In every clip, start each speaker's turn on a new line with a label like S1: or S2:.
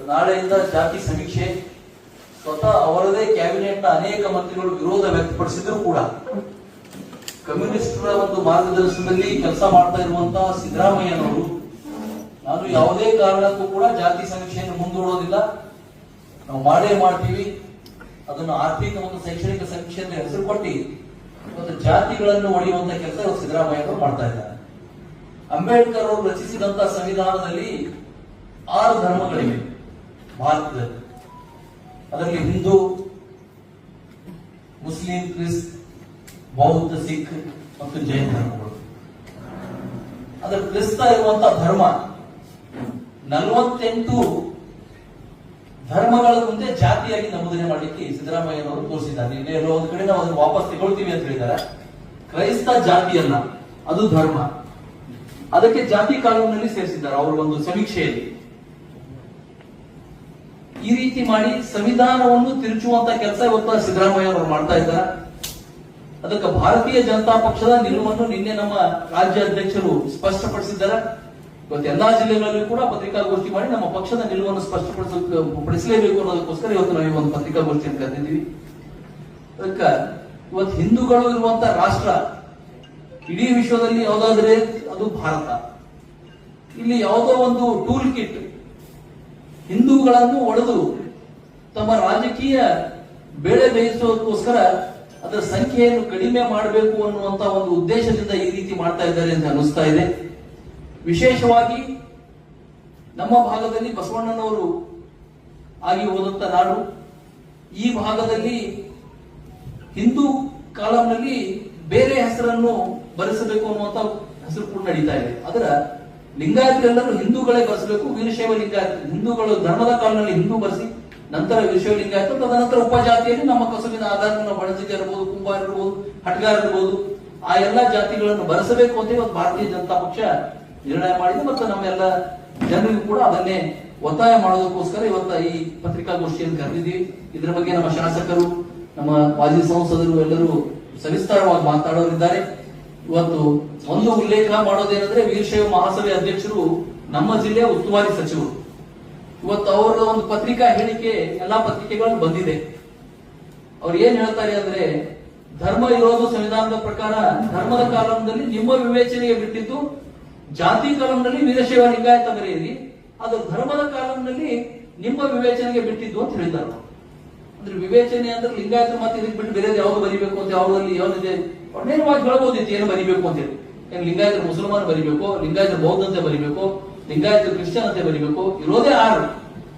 S1: ನಾಳೆಯಿಂದ ಜಾತಿ ಸಮೀಕ್ಷೆ. ಸ್ವತಃ ಅವರದೇ ಕ್ಯಾಬಿನೆಟ್ನ ಅನೇಕ ಮಂತ್ರಿಗಳು ವಿರೋಧ ವ್ಯಕ್ತಪಡಿಸಿದ್ರು ಕೂಡ ಕಮ್ಯುನಿಸ್ಟರ ಒಂದು ಮಾರ್ಗದರ್ಶನದಲ್ಲಿ ಕೆಲಸ ಮಾಡ್ತಾ ಇರುವಂತಹ ಸಿದ್ದರಾಮಯ್ಯನವರು ನಾನು ಯಾವುದೇ ಕಾರಣಕ್ಕೂ ಕೂಡ ಜಾತಿ ಸಮೀಕ್ಷೆಯನ್ನು ಮುಂದೂಡೋದಿಲ್ಲ. ನಾವು ಮಾಡೇ ಮಾಡ್ತೀವಿ. ಅದನ್ನು ಆರ್ಥಿಕ ಮತ್ತು ಶೈಕ್ಷಣಿಕ ಸಮೀಕ್ಷೆ ಅಂತ ಹೆಸರು ಕೊಟ್ಟು ಇವತ್ತು ಜಾತಿಗಳನ್ನು ಒಡೆಯುವಂತ ಕೆಲಸ ಸಿದ್ದರಾಮಯ್ಯ ಅವರು ಮಾಡ್ತಾ ಇದ್ದಾರೆ. ಅಂಬೇಡ್ಕರ್ ಅವರು ರಚಿಸಿದಂತಹ ಸಂವಿಧಾನದಲ್ಲಿ ಆರು ಧರ್ಮಗಳಿವೆ. ಭಾರತದಲ್ಲಿ ಅದರಲ್ಲಿ ಹಿಂದೂ, ಮುಸ್ಲಿಂ ಕ್ರಿಸ್ತ ಬೌದ್ಧ, ಸಿಖ್ ಮತ್ತು ಜೈನ ಧರ್ಮಗಳು. ಅದರ ಕ್ರಿಸ್ತ ಇರುವಂತಹ ಧರ್ಮ. ನಲವತ್ತೆಂಟು ಧರ್ಮಗಳ ಮುಂದೆ ಜಾತಿಯಾಗಿ ನಮೂದನೆ ಮಾಡಲಿಕ್ಕೆ ಸಿದ್ದರಾಮಯ್ಯನವರು ತೋರಿಸಿದ್ದಾರೆ. ಇಲ್ಲಿ ಎಲ್ಲೋ ಒಂದು ಕಡೆ ನಾವು ಅದನ್ನು ವಾಪಸ್ ತಗೊಳ್ತೀವಿ ಅಂತ ಹೇಳಿದ್ದಾರೆ. ಕ್ರೈಸ್ತ ಜಾತಿಯಲ್ಲ, ಅದು ಧರ್ಮ. ಅದಕ್ಕೆ ಜಾತಿ ಕಾನೂನಿನಲ್ಲಿ ಸೇರಿಸಿದ್ದಾರೆ. ಅವರು ಒಂದು ಸಮೀಕ್ಷೆಯಲ್ಲಿ. ಈ ರೀತಿ ಮಾಡಿ ಸಂವಿಧಾನವನ್ನು ತಿರುಚುವಂತ ಕೆಲಸ ಇವತ್ತು ಸಿದ್ದರಾಮಯ್ಯ ಅವರು ಮಾಡ್ತಾ ಇದ್ದಾರೆ. ಅದಕ್ಕೆ ಭಾರತೀಯ ಜನತಾ ಪಕ್ಷದ ನಿಲುವನ್ನು ನಿನ್ನೆ ನಮ್ಮ ರಾಜ್ಯ ಅಧ್ಯಕ್ಷರು ಸ್ಪಷ್ಟಪಡಿಸಿದ್ದಾರೆ. ಇವತ್ತು ಎಲ್ಲಾ ಜಿಲ್ಲೆಗಳಲ್ಲೂ ಕೂಡ ಪತ್ರಿಕಾಗೋಷ್ಠಿ ಮಾಡಿ ನಮ್ಮ ಪಕ್ಷದ ನಿಲುವನ್ನು ಸ್ಪಷ್ಟಪಡಿಸ ಪಡಿಸಲೇಬೇಕು ಅನ್ನೋದಕ್ಕೋಸ್ಕರ ಇವತ್ತು ನಾವು ಈ ಒಂದು ಪತ್ರಿಕಾಗೋಷ್ಠಿಯನ್ನು ಕರೆದಿದ್ದೀವಿ. ಅದಕ್ಕೆ ಇವತ್ತು ಹಿಂದೂಗಳು ಇರುವಂತ ರಾಷ್ಟ್ರ, ಇಡೀ ವಿಶ್ವದಲ್ಲಿ ಯಾವುದಾದ್ರೆ ಅದು ಭಾರತ. ಇಲ್ಲಿ ಯಾವುದೋ ಒಂದು ಟೂಲ್ ಕಿಟ್ ಹಿಂದೂಗಳನ್ನು ಒಡೆದು ತಮ್ಮ ರಾಜಕೀಯ ಬೇಳೆ ಬೇಯಿಸೋದಕ್ಕೋಸ್ಕರ ಅದರ ಸಂಖ್ಯೆಯನ್ನು ಕಡಿಮೆ ಮಾಡಬೇಕು ಅನ್ನುವಂತ ಒಂದು ಉದ್ದೇಶದಿಂದ ಈ ರೀತಿ ಮಾಡ್ತಾ ಇದ್ದಾರೆ ಅಂತ ಅನಿಸ್ತಾ ಇದೆ. ವಿಶೇಷವಾಗಿ ನಮ್ಮ ಭಾಗದಲ್ಲಿ ಬಸವಣ್ಣನವರು ಆಗಿ ಹೋದಂತ ನಾಡು. ಈ ಭಾಗದಲ್ಲಿ ಹಿಂದೂ ಕಾಲಂನಲ್ಲಿ ಬೇರೆ ಹೆಸರನ್ನು ಬರೆಸಬೇಕು ಅನ್ನುವಂತ ಹೆಸರು ಕೂಡ ನಡೀತಾ ಇದೆ. ಅದರ ಲಿಂಗಾಯತರೆಲ್ಲರೂ ಹಿಂದೂಗಳೇ ಬರೆಸಬೇಕು, ವೀರಶೈವ ಲಿಂಗಾಯತ ಹಿಂದೂಗಳು ಧರ್ಮದ ಕಾಲದಲ್ಲಿ ಹಿಂದೂ ಬರೆಸಿ, ನಂತರ ವೀರಶೈವ ಲಿಂಗಾಯತ ತದನಂತರ ಉಪಜಾತಿಯಲ್ಲಿ ನಮ್ಮ ಕಸುಬಿನ ಆಧಾರವನ್ನು ಬಣಜಿಗೆ ಇರಬಹುದು ಕುಂಬಾರ ಇರಬಹುದು ಹಟ್ಗಾರ ಇರಬಹುದು ಆ ಎಲ್ಲಾ ಜಾತಿಗಳನ್ನು ಬರೆಸಬೇಕು ಅಂತ ಇವತ್ತು ಭಾರತೀಯ ಜನತಾ ಪಕ್ಷ ನಿರ್ಣಯ ಮಾಡಿದೆ, ಮತ್ತು ನಮ್ಮೆಲ್ಲ ಜನರಿಗೂ ಕೂಡ ಅದನ್ನೇ ಒತ್ತಾಯ ಮಾಡೋದಕ್ಕೋಸ್ಕರ ಇವತ್ತು ಈ ಪತ್ರಿಕಾಗೋಷ್ಠಿಯನ್ನು ಕರೆದಿದ್ದೀವಿ. ಇದರ ಬಗ್ಗೆ ನಮ್ಮ ಶಾಸಕರು, ನಮ್ಮ ಮಾಜಿ ಸಂಸದರು ಎಲ್ಲರೂ ಸವಿಸ್ತಾರವಾಗಿ ಮಾತನಾಡೋರಿದ್ದಾರೆ ಇವತ್ತು ಒಂದು ಉಲ್ಲೇಖ ಮಾಡೋದೇನಂದ್ರೆ ವೀರಶೈವ ಮಹಾಸಭೆ ಅಧ್ಯಕ್ಷರು ನಮ್ಮ ಜಿಲ್ಲೆಯ ಉಸ್ತುವಾರಿ ಸಚಿವರು. ಇವತ್ತು ಅವರ ಒಂದು ಪತ್ರಿಕಾ ಹೇಳಿಕೆ, ಎಲ್ಲಾ ಪತ್ರಿಕೆಗಳಲ್ಲಿ ಬಂದಿದೆ. ಅವ್ರು ಏನ್ ಹೇಳ್ತಾರೆ ಅಂದ್ರೆ, ಧರ್ಮ ಇರೋದು ಸಂವಿಧಾನದ ಪ್ರಕಾರ, ಧರ್ಮದ ಕಾಲಂನಲ್ಲಿ ನಿಮ್ಮ ವಿವೇಚನೆಗೆ ಬಿಟ್ಟಿದ್ದು ಜಾತಿ ಕಾಲಂನಲ್ಲಿ ವೀರಶೈವ ಲಿಂಗಾಯತ ಬರೆಯಿರಿ, ಅದು ಧರ್ಮದ ಕಾಲಂನಲ್ಲಿ ನಿಮ್ಮ ವಿವೇಚನೆಗೆ ಬಿಟ್ಟಿದ್ದು ಅಂತ ಹೇಳಿದ್ದಾರೆ. ಅಂದ್ರೆ ವಿವೇಚನೆ ಅಂದ್ರೆ ಲಿಂಗಾಯತ ಮತ್ತೆ ಇದಕ್ಕೆ ಬಿಟ್ಟು ಬೇರೆ ಯಾವ್ದು ಬರಿಬೇಕು ಅಂತ ಯಾವ್ದಲ್ಲಿ ಯಾವ್ದಿದೆ? ನೇರವಾಗಿ ಹೇಳ್ಬೋದಿತ್ತು ಏನು ಬರಿಬೇಕು ಅಂತ ಹೇಳಿ. ಏನ್ ಲಿಂಗಾಯತ ಮುಸಲ್ಮಾನ್ ಬರಿಬೇಕು ಲಿಂಗಾಯತ ಬೌದ್ಧ ಅಂತ ಬರಿಬೇಕು ಲಿಂಗಾಯತ ಕ್ರಿಶ್ಚಿಯನ್ ಅಂತ ಬರಿಬೇಕು, ಇರೋದೇ ಆರು.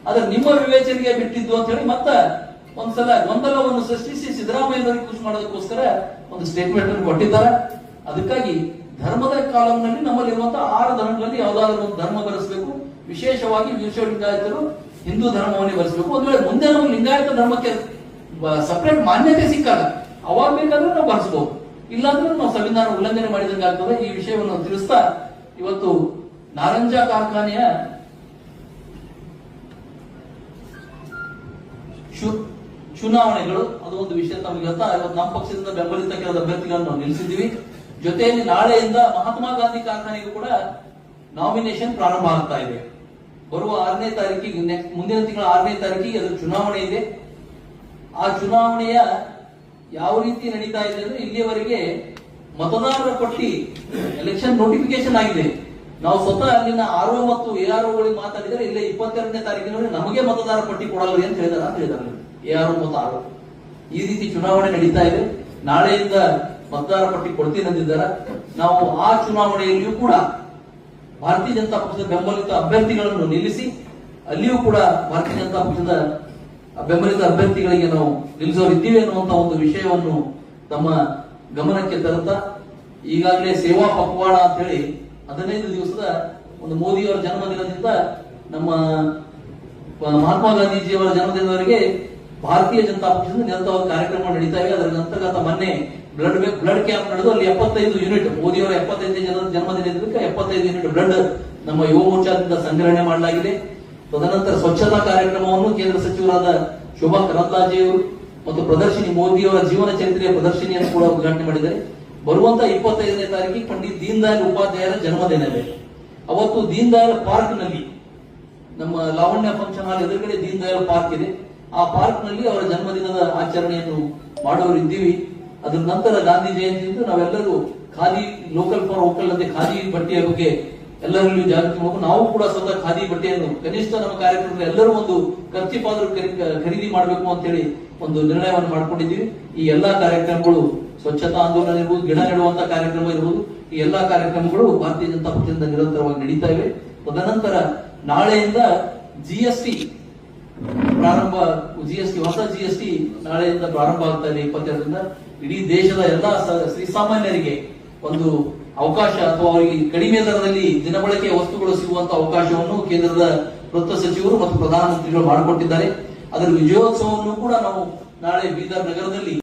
S1: ಆದ್ರೆ ನಿಮ್ಮ ವಿವೇಚನೆಗೆ ಬಿಟ್ಟಿದ್ದು ಅಂತ ಹೇಳಿ ಮತ್ತ ಒಂದ್ಸಲ, ಗೊಂದಲವನ್ನು ಸೃಷ್ಟಿಸಿ ಸಿದ್ದರಾಮಯ್ಯನವರಿಗೆ ಖುಷಿ ಮಾಡೋದಕ್ಕೋಸ್ಕರ ಒಂದು ಸ್ಟೇಟ್ಮೆಂಟ್ ಅನ್ನು ಕೊಟ್ಟಿದ್ದಾರೆ. ಅದಕ್ಕಾಗಿ ಧರ್ಮದ ಕಾಲಂನಲ್ಲಿ ನಮ್ಮಲ್ಲಿರುವಂತಹ ಆರು ಧರ್ಮಗಳಲ್ಲಿ ಯಾವ್ದಾದ್ರು ಒಂದು ಧರ್ಮ ಬರೆಸಬೇಕು. ವಿಶೇಷವಾಗಿ ವಿಶ್ವ ಲಿಂಗಾಯತರು ಹಿಂದೂ ಧರ್ಮವನ್ನೇ ಬರೆಸಬೇಕು. ಒಂದ್ ವೇಳೆ ಮುಂದೆ ನಮ್ಗೆ ಲಿಂಗಾಯತ ಧರ್ಮಕ್ಕೆ ಸಪರೇಟ್ ಮಾನ್ಯತೆ ಸಿಕ್ಕಲ್ಲ ಅವಾಗ ಬೇಕಾದ್ರೆ ನಾವು ಬರೆಸಬಹುದು ಇಲ್ಲಾಂದ್ರೆ ನಾವು ಸಂವಿಧಾನ ಉಲ್ಲಂಘನೆ ಮಾಡಿದಂಗೆ ಆಗ್ತದೆ. ಈ ವಿಷಯವನ್ನು ತಿಳಿಸ್ತಾ ಇವತ್ತು ನಾರಂಜ ಕಾರ್ಖಾನೆಯ ಚುನಾವಣೆಗಳು, ಅದು ಒಂದು ವಿಷಯ ತಮಗೆ ಗೊತ್ತಾ ಇವತ್ತು ನಮ್ಮ ಪಕ್ಷದಿಂದ ಬೆಂಬಲಿತ ಕೆಲವು ಅಭ್ಯರ್ಥಿಗಳನ್ನು ನಾವು ನಿಲ್ಲಿಸಿದ್ದೀವಿ. ಜೊತೆಯಲ್ಲಿ ನಾಳೆಯಿಂದ ಮಹಾತ್ಮ ಗಾಂಧಿ ಕಾರ್ಖಾನೆಗೂ ಕೂಡ ನಾಮಿನೇಷನ್ ಪ್ರಾರಂಭ ಆಗ್ತಾ ಇದೆ. ಬರುವ ಆರನೇ ತಾರೀಕಿಗೆ ಮುಂದಿನ ತಿಂಗಳ ಆರನೇ ತಾರೀಕಿಗೆ ಅದು ಚುನಾವಣೆ ಇದೆ. ಆ ಚುನಾವಣೆಯ ಯಾವ ರೀತಿ ನಡೀತಾ ಇದೆ ಅಂದ್ರೆ ಇಲ್ಲಿಯವರೆಗೆ ಮತದಾರರ ಪಟ್ಟಿ ಎಲೆಕ್ಷನ್ ನೋಟಿಫಿಕೇಶನ್ ಆಗಿದೆ. ನಾವು ಸ್ವತಃ ಅಲ್ಲಿನ ಆರ್ ಮತ್ತು ಎ ಆರ್ ಗಳಿಗೆ ಮಾತಾಡಿದರೆ ಇಲ್ಲೇ ಇಪ್ಪತ್ತೆರಡನೇ ತಾರೀಕಿನವರೆಗೆ ನಮಗೆ ಮತದಾರ ಪಟ್ಟಿ ಕೊಡಲ್ಲ ಅಂತ ಹೇಳಿದಾರೆ ಅಂತ ಹೇಳಿದಾರೆ ಎ ಮತ್ತು ಆರ್ ಈ ರೀತಿ ಚುನಾವಣೆ ನಡೀತಾ ಇದೆ. ನಾಳೆಯಿಂದ ಮತದಾರ ಪಟ್ಟಿ ಕೊಡ್ತೀನಿ ಅಂದಿದ್ದಾರೆ. ನಾವು ಆ ಚುನಾವಣೆಯಲ್ಲಿಯೂ ಕೂಡ ಭಾರತೀಯ ಜನತಾ ಪಕ್ಷದ ಬೆಂಬಲಿತ ಅಭ್ಯರ್ಥಿಗಳನ್ನು ನಿಲ್ಲಿಸಿ, ಅಲ್ಲಿಯೂ ಕೂಡ ಭಾರತೀಯ ಜನತಾ ಪಕ್ಷದ ಬೆಂಬಲಿತ ಅಭ್ಯರ್ಥಿಗಳಿಗೆ ನಾವು ನಿಲ್ಲಿಸೋರಿದ್ದೀವಿ ಅನ್ನುವಂತ ಒಂದು ವಿಷಯವನ್ನು ತಮ್ಮ ಗಮನಕ್ಕೆ ತರುತ್ತಾ, ಈಗಾಗಲೇ ಸೇವಾ ಪಕ್ವಾಡ ಅಂತ ಹೇಳಿ ಹದಿನೈದು ದಿವಸದ ಒಂದು ಮೋದಿಯವರ ಜನ್ಮದಿನದಿಂದ ನಮ್ಮ ಮಹಾತ್ಮ ಗಾಂಧೀಜಿಯವರ ಜನ್ಮದಿನದವರೆಗೆ ಭಾರತೀಯ ಜನತಾ ಪಕ್ಷದಿಂದ ನಿರಂತರವಾದ ಕಾರ್ಯಕ್ರಮ ನಡೀತಾ ಇವೆ ಅದರ ಅಂತರ್ಗತ ಮೊನ್ನೆ ಬ್ಲಡ್ ಬ್ಲಡ್ ಕ್ಯಾಂಪ್ ನಡೆದು ಅಲ್ಲಿ ಎಪ್ಪತ್ತೈದು ಯೂನಿಟ್ ಮೋದಿಯವರ ಎಪ್ಪತ್ತೈದು ಜನ ಜನ್ಮದಿನದಿಂದ ಎಪ್ಪತ್ತೈದು ಯೂನಿಟ್ ಬ್ಲಡ್ ನಮ್ಮ ಯುವ ಮೋರ್ಚಾದಿಂದ ಸಂಗ್ರಹಣೆ ಮಾಡಲಾಗಿದೆ. ತದನಂತರ ಸ್ವಚ್ಛತಾ ಕಾರ್ಯಕ್ರಮವನ್ನು ಕೇಂದ್ರ ಸಚಿವರಾದ ಶೋಭಾ ಕರಂದ್ಲಾಜೆ ಅವರು ಮತ್ತು ಪ್ರದರ್ಶಿನಿ ಮೋದಿಯವರ ಜೀವನ ಚರಿತ್ರೆಯ ಪ್ರದರ್ಶನಿಯನ್ನು ಕೂಡ ಉದ್ಘಾಟನೆ ಮಾಡಿದ್ದಾರೆ. ಬರುವಂತ ಇಪ್ಪತ್ತೈದನೇ ತಾರೀಕಿಗೆ ಪಂಡಿತ್ ದೀನ್ ದಯಾಳ್ ಉಪಾಧ್ಯಾಯರ ಜನ್ಮದಿನವೇ. ಅವತ್ತು ದೀನ್ ದಯಾಳ್ ಪಾರ್ಕ್ನಲ್ಲಿ ನಮ್ಮ ಲಾವಣ್ಯ ಫಂಕ್ಷನ್ ಹಾಲ್ ಎದುರುಗಡೆ ದೀನ್ ದಯಾಳ್ ಪಾರ್ಕ್ ಇದೆ. ಆ ಪಾರ್ಕ್ನಲ್ಲಿ ಅವರ ಜನ್ಮದಿನದ ಆಚರಣೆಯನ್ನು ಮಾಡೋರು ಇದ್ದೀವಿ. ಅದರ ನಂತರ ಗಾಂಧಿ ಜಯಂತಿ ನಾವೆಲ್ಲರೂ ಖಾದಿ, ಲೋಕಲ್ ಫಾರ್ ವೋಕಲ್ ಅಂತ ಖಾದಿ ಬಟ್ಟೆಯ ಬಗ್ಗೆ ಎಲ್ಲರಲ್ಲೂ ಜಾಗೃತಿ ಮಾಡಬೇಕು ನಾವು ಕೂಡ ಸ್ವತಃ ಖಾದಿ ಬಟ್ಟೆಯನ್ನು ಕನಿಷ್ಠ ನಮ್ಮ ಕಾರ್ಯಕ್ರಮದಲ್ಲಿ ಎಲ್ಲರೂ ಒಂದು ಖರ್ಚಿಪಾದ್ರೂ ಖರೀ- ಖರೀದಿ ಮಾಡಬೇಕು ಅಂತ ಹೇಳಿ ಒಂದು ನಿರ್ಣಯವನ್ನು ಮಾಡ್ಕೊಂಡಿದ್ದೀವಿ. ಈ ಎಲ್ಲಾ ಕಾರ್ಯಕ್ರಮಗಳು ಸ್ವಚ್ಛತಾ ಆಂದೋಲನ ಇರ್ಬೋದು, ಗಿಡ ನೆಡುವಂತ ಕಾರ್ಯಕ್ರಮ ಇರ್ಬೋದು, ಈ ಎಲ್ಲಾ ಕಾರ್ಯಕ್ರಮಗಳು ಭಾರತೀಯ ಜನತಾ ಪಕ್ಷದಿಂದ ನಿರಂತರವಾಗಿ ನಡೀತಾ ಇವೆ. ತದನಂತರ ನಾಳೆಯಿಂದ ಜಿಎಸ್ಟಿ ಪ್ರಾರಂಭ ಜಿಎಸ್ಟಿ ಹೊಸ ಜಿಎಸ್ಟಿ ನಾಳೆಯಿಂದ ಪ್ರಾರಂಭ ಆಗ್ತಾ ಇದೆ ಇಪ್ಪತ್ತೆರಡರಿಂದ. ಇಡೀ ದೇಶದ ಎಲ್ಲಾ ಶ್ರೀಸಾಮಾನ್ಯರಿಗೆ ಒಂದು ಅವಕಾಶ ಅಥವಾ ಅವರಿಗೆ ಕಡಿಮೆ ದರದಲ್ಲಿ ದಿನಬಳಕೆಯ ವಸ್ತುಗಳು ಸಿಗುವಂತ ಅವಕಾಶವನ್ನು ಕೇಂದ್ರದ ವೃತ್ತ ಸಚಿವರು ಮತ್ತು ಪ್ರಧಾನಮಂತ್ರಿಗಳು ಮಾಡಿಕೊಟ್ಟಿದ್ದಾರೆ. ಅದರ ವಿಜಯೋತ್ಸವವನ್ನು ಕೂಡ ನಾವು ನಾಳೆ ಬೀದರ್ ನಗರದಲ್ಲಿ